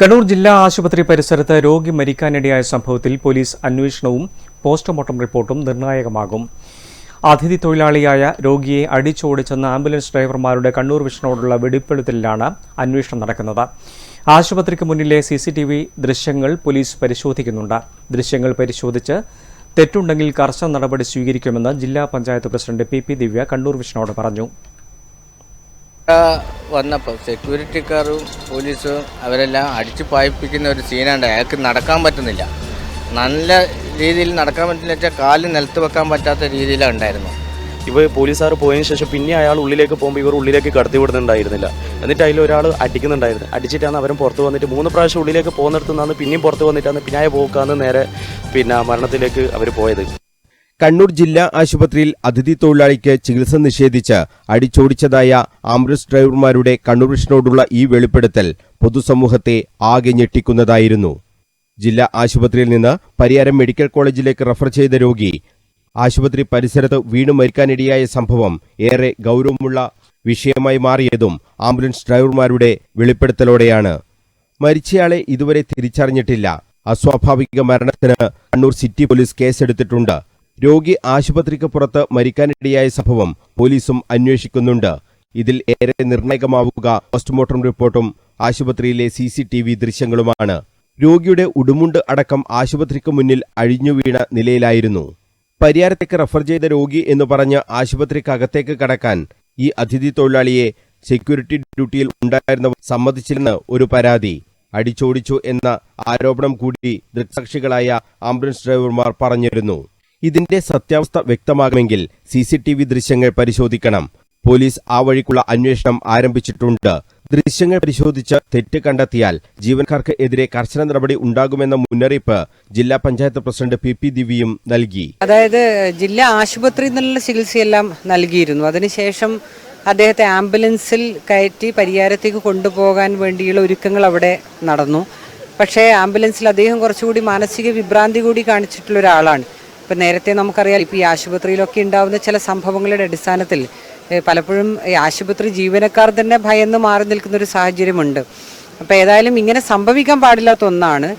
കണ്ണൂർ ജില്ലാ ആശുപത്രി പരിസരത്ത് രോഗി മരിക്കാനിടയായ സംഭവത്തിൽ പോലീസ് അന്വേഷണവും പോസ്റ്റ്മോർട്ടം റിപ്പോർട്ടും നിർണായകമാകും. അതിഥി തൊഴിലാളിയായ രോഗിയെ അടിച്ചോടിച്ചെന്ന ആംബുലൻസ് ഡ്രൈവർമാരുടെ കണ്ണൂർ വിഷനോടുള്ള വെടിപ്പെടുത്തലിലാണ് അന്വേഷണം നടക്കുന്നത്. ആശുപത്രിക്ക് മുന്നിലെ സി സി ടി വി ദൃശ്യങ്ങൾ പോലീസ് പരിശോധിക്കുന്നുണ്ട്. ദൃശ്യങ്ങൾ പരിശോധിച്ച് തെറ്റുണ്ടെങ്കിൽ കർശന നടപടി സ്വീകരിക്കുമെന്ന് ജില്ലാ panchayat president P P Divya Kannur വിഷനോട് പറഞ്ഞു. വന്നപ്പോൾ സെക്യൂരിറ്റിക്കാരും പോലീസും അവരെല്ലാം അടിച്ചു പായിപ്പിക്കുന്ന ഒരു സീനാണ്ട് അയാൾക്ക് നടക്കാൻ പറ്റുന്നില്ല. നല്ല രീതിയിൽ നടക്കാൻ പറ്റുന്ന വെച്ചാൽ കാൽ നിലത്ത് വെക്കാൻ പറ്റാത്ത രീതിയിലാണ് ഉണ്ടായിരുന്നു ഇവ പോലീസുകാർ പോയതിനു ശേഷം പിന്നെ അയാൾ ഉള്ളിലേക്ക് പോകുമ്പോൾ ഇവർ ഉള്ളിലേക്ക് കടത്തി വിടുന്നുണ്ടായിരുന്നില്ല. എന്നിട്ട് അതിൽ ഒരാൾ അടിക്കുന്നുണ്ടായിരുന്നു. അടിച്ചിട്ടാണ് അവരും പുറത്ത് വന്നിട്ട് മൂന്ന് പ്രാവശ്യം ഉള്ളിലേക്ക് പോകുന്നിടത്തുനിന്നാണ് പിന്നെയും പുറത്ത് വന്നിട്ടാണ് പിന്നെ പോക്കാന്ന് നേരെ പിന്നെ മരണത്തിലേക്ക് അവർ പോയത്. കണ്ണൂർ ജില്ലാ ആശുപത്രിയിൽ അതിഥി തൊഴിലാളിക്ക് ചികിത്സ നിഷേധിച്ച് അടിച്ചോടിച്ചതായ ആംബുലൻസ് ഡ്രൈവർമാരുടെ കണ്ണൂർ വിഷനോടുള്ള ഈ വെളിപ്പെടുത്തൽ പൊതുസമൂഹത്തെ ആകെ ഞെട്ടിക്കുന്നതായിരുന്നു. ജില്ലാ ആശുപത്രിയിൽ നിന്ന് പരിയാരം മെഡിക്കൽ കോളേജിലേക്ക് റഫർ ചെയ്ത രോഗി ആശുപത്രി പരിസരത്ത് വീണു മരിക്കാനിടയായ സംഭവം ഏറെ ഗൗരവമുള്ള വിഷയമായി മാറിയതും ആംബുലൻസ് ഡ്രൈവർമാരുടെ വെളിപ്പെടുത്തലോടെയാണ്. മരിച്ചയാളെ ഇതുവരെ തിരിച്ചറിഞ്ഞിട്ടില്ല. അസ്വാഭാവിക മരണത്തിന് കണ്ണൂർ സിറ്റി പോലീസ് കേസെടുത്തിട്ടുണ്ട്. രോഗി ആശുപത്രിക്ക് പുറത്ത് മരിക്കാനിടയായ സംഭവം പോലീസും അന്വേഷിക്കുന്നുണ്ട്. ഇതിൽ ഏറെ നിർണായകമാവുക പോസ്റ്റ്മോർട്ടം റിപ്പോർട്ടും ആശുപത്രിയിലെ സി സി ടി വി ദൃശ്യങ്ങളുമാണ്. രോഗിയുടെ ഉടുമുണ്ട് അടക്കം ആശുപത്രിക്ക് മുന്നിൽ അഴിഞ്ഞുവീണ നിലയിലായിരുന്നു. പരിയാരത്തേക്ക് റഫർ ചെയ്ത രോഗി എന്ന് പറഞ്ഞ് ആശുപത്രിക്കകത്തേക്ക് കടക്കാൻ ഈ അതിഥി തൊഴിലാളിയെ സെക്യൂരിറ്റി ഡ്യൂട്ടിയിൽ ഉണ്ടായിരുന്നവർ സമ്മതിച്ചില്ലെന്ന് ഒരു പരാതി. അടിച്ചോടിച്ചു എന്ന ആരോപണം കൂടി ദൃക്സാക്ഷികളായ ആംബുലൻസ് ഡ്രൈവർമാർ പറഞ്ഞിരുന്നു. ഇതിന്റെ സത്യാവസ്ഥ വ്യക്തമാകുമെങ്കിൽ സി സി ടി വി ദൃശ്യങ്ങൾ പരിശോധിക്കണം. പോലീസ് ആ വഴിക്കുള്ള അന്വേഷണം ആരംഭിച്ചിട്ടുണ്ട്. ദൃശ്യങ്ങൾ പരിശോധിച്ച് തെറ്റ് കണ്ടെത്തിയാൽ ജീവനക്കാർക്ക് എതിരെ കർശന നടപടി ഉണ്ടാകുമെന്ന മുന്നറിയിപ്പ് ജില്ലാ പഞ്ചായത്ത് പ്രസിഡന്റ് പി പി ദിവ്യയും നൽകി. അതായത് ജില്ലാ ആശുപത്രിയിൽ നിന്നുള്ള ചികിത്സയെല്ലാം നൽകിയിരുന്നു. അതിനുശേഷം അദ്ദേഹത്തെ ആംബുലൻസിൽ കയറ്റി പരിയാരത്തേക്ക് കൊണ്ടുപോകാൻ വേണ്ടിയുള്ള ഒരുക്കങ്ങൾ അവിടെ നടന്നു. പക്ഷേ ആംബുലൻസിൽ അദ്ദേഹം കുറച്ചുകൂടി മാനസിക വിഭ്രാന്തി കൂടി കാണിച്ചിട്ടുള്ള ഒരാളാണ്. ഇപ്പം നേരത്തെ നമുക്കറിയാം ഇപ്പോൾ ഈ ആശുപത്രിയിലൊക്കെ ഉണ്ടാകുന്ന ചില സംഭവങ്ങളുടെ അടിസ്ഥാനത്തിൽ പലപ്പോഴും ആശുപത്രി ജീവനക്കാർ തന്നെ ഭയന്ന് മാറി നിൽക്കുന്ന ഒരു സാഹചര്യമുണ്ട്. അപ്പോൾ ഏതായാലും ഇങ്ങനെ സംഭവിക്കാൻ പാടില്ലാത്ത ഒന്നാണ്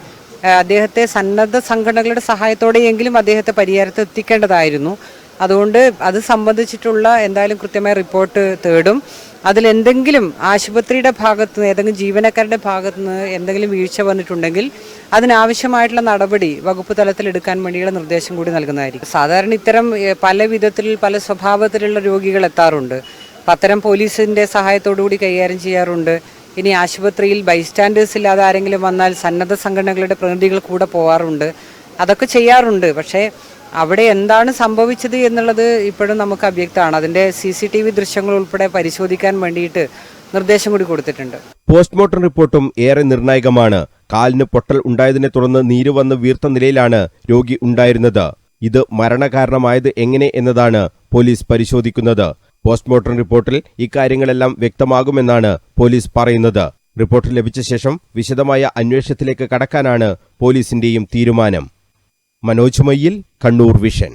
അദ്ദേഹത്തെ സന്നദ്ധ സംഘടനകളുടെ സഹായത്തോടെയെങ്കിലും അദ്ദേഹത്തെ പരിഹാരത്ത് എത്തിക്കേണ്ടതായിരുന്നു. അതുകൊണ്ട് അത് സംബന്ധിച്ചിട്ടുള്ള എന്തായാലും കൃത്യമായ റിപ്പോർട്ട് തേടും. അതിലെന്തെങ്കിലും ആശുപത്രിയുടെ ഭാഗത്ത് നിന്ന് ഏതെങ്കിലും ജീവനക്കാരുടെ ഭാഗത്ത് നിന്ന് എന്തെങ്കിലും വീഴ്ച വന്നിട്ടുണ്ടെങ്കിൽ അതിനാവശ്യമായിട്ടുള്ള നടപടി വകുപ്പ് തലത്തിൽ എടുക്കാൻ വേണ്ടിയുള്ള നിർദ്ദേശം കൂടി നൽകുന്നതായിരിക്കും. സാധാരണ ഇത്തരം പല വിധത്തിൽ പല സ്വഭാവത്തിലുള്ള രോഗികൾ എത്താറുണ്ട്. അത്തരം പോലീസിന്റെ സഹായത്തോടുകൂടി കൈകാര്യം ചെയ്യാറുണ്ട്. ഇനി ആശുപത്രിയിൽ ബൈസ്റ്റാൻഡേഴ്സ് ഇല്ലാതെ ആരെങ്കിലും വന്നാൽ സന്നദ്ധ സംഘടനകളുടെ പ്രതിനിധികൾ കൂടെ പോകാറുണ്ട് അതൊക്കെ ചെയ്യാറുണ്ട്. പക്ഷേ അവിടെ എന്താണ് സംഭവിച്ചത് എന്നുള്ളത് ഇപ്പോഴും നമുക്ക് അവ്യക്തമാണ്. അതിന്റെ സി സി ടി വി ദൃശ്യങ്ങൾ ഉൾപ്പെടെ പരിശോധിക്കാൻ വേണ്ടിയിട്ട് നിർദ്ദേശം കൂടി കൊടുത്തിട്ടുണ്ട്. പോസ്റ്റ്മോർട്ടം റിപ്പോർട്ടും ഏറെ നിർണായകമാണ്. കാലിന് പൊട്ടൽ ഉണ്ടായതിനെ തുടർന്ന് നീര് വന്ന് വീർത്ത നിലയിലാണ് രോഗി ഉണ്ടായിരുന്നത്. ഇത് മരണകാരണമായത് എങ്ങനെ എന്നതാണ് പോലീസ് പരിശോധിക്കുന്നത്. പോസ്റ്റ്മോർട്ടം റിപ്പോർട്ടിൽ ഇക്കാര്യങ്ങളെല്ലാം വ്യക്തമാകുമെന്നാണ് പോലീസ് പറയുന്നത്. റിപ്പോർട്ട് ലഭിച്ച ശേഷം വിശദമായ അന്വേഷണത്തിലേക്ക് കടക്കാനാണ് പോലീസിന്റെയും തീരുമാനം. മനോജ് മയ്യിൽ കണ്ണൂർ വിഷൻ.